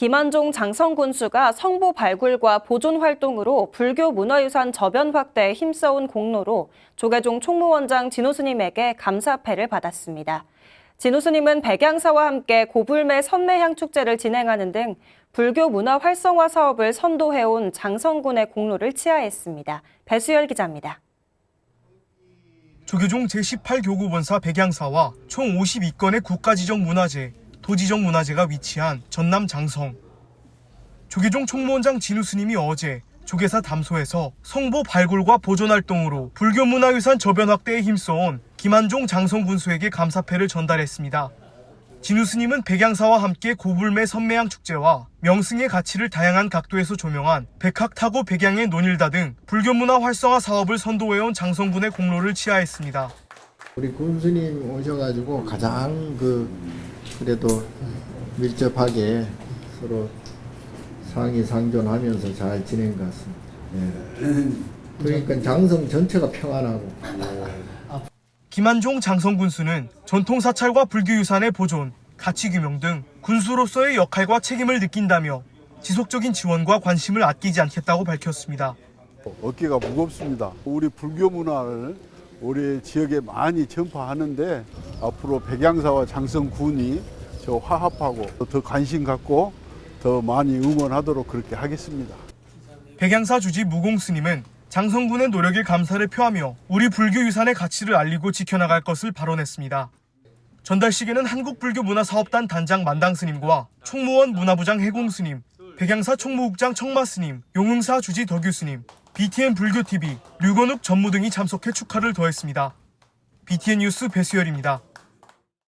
김한종 장성군수가 성보 발굴과 보존 활동으로 불교 문화유산 저변 확대에 힘써온 공로로 조계종 총무원장 진호 스님에게 감사패를 받았습니다. 진호 스님은 백양사와 함께 고불매 선매향 축제를 진행하는 등 불교 문화 활성화 사업을 선도해온 장성군의 공로를 치하했습니다. 배수열 기자입니다. 조계종 제18교구본사 백양사와 총 52건의 국가지정 문화재, 도지정 문화재가 위치한 전남 장성. 조계종 총무원장 진우 스님이 어제 조계사 담소에서 성보 발굴과 보존 활동으로 불교 문화유산 저변 확대에 힘써온 김한종 장성 군수에게 감사패를 전달했습니다. 진우 스님은 백양사와 함께 고불매 선매향 축제와 명승의 가치를 다양한 각도에서 조명한 백학타고 백양의 논일다 등 불교 문화 활성화 사업을 선도해온 장성군의 공로를 치하했습니다. 우리 군수님 오셔가지고 가장 그 그래도 밀접하게 서로 상의 상존하면서 잘 지낸 것 같습니다. 예. 그러니까 장성 전체가 평안하고 김한종 장성 군수는 전통 사찰과 불교 유산의 보존, 가치 규명 등 군수로서의 역할과 책임을 느낀다며 지속적인 지원과 관심을 아끼지 않겠다고 밝혔습니다. 어깨가 무겁습니다. 우리 불교 문화를 우리 지역에 많이 전파하는데 앞으로 백양사와 장성군이 저 화합하고 더 관심 갖고 더 많이 응원하도록 그렇게 하겠습니다. 백양사 주지 무공 스님은 장성군의 노력에 감사를 표하며 우리 불교 유산의 가치를 알리고 지켜나갈 것을 발언했습니다. 전달식에는 한국불교문화사업단 단장 만당 스님과 총무원 문화부장 해공 스님, 백양사 총무국장 청마 스님, 용흥사 주지 덕유 스님, BTN 불교TV, 류건욱 전무 등이 참석해 축하를 더했습니다. BTN 뉴스 배수열입니다.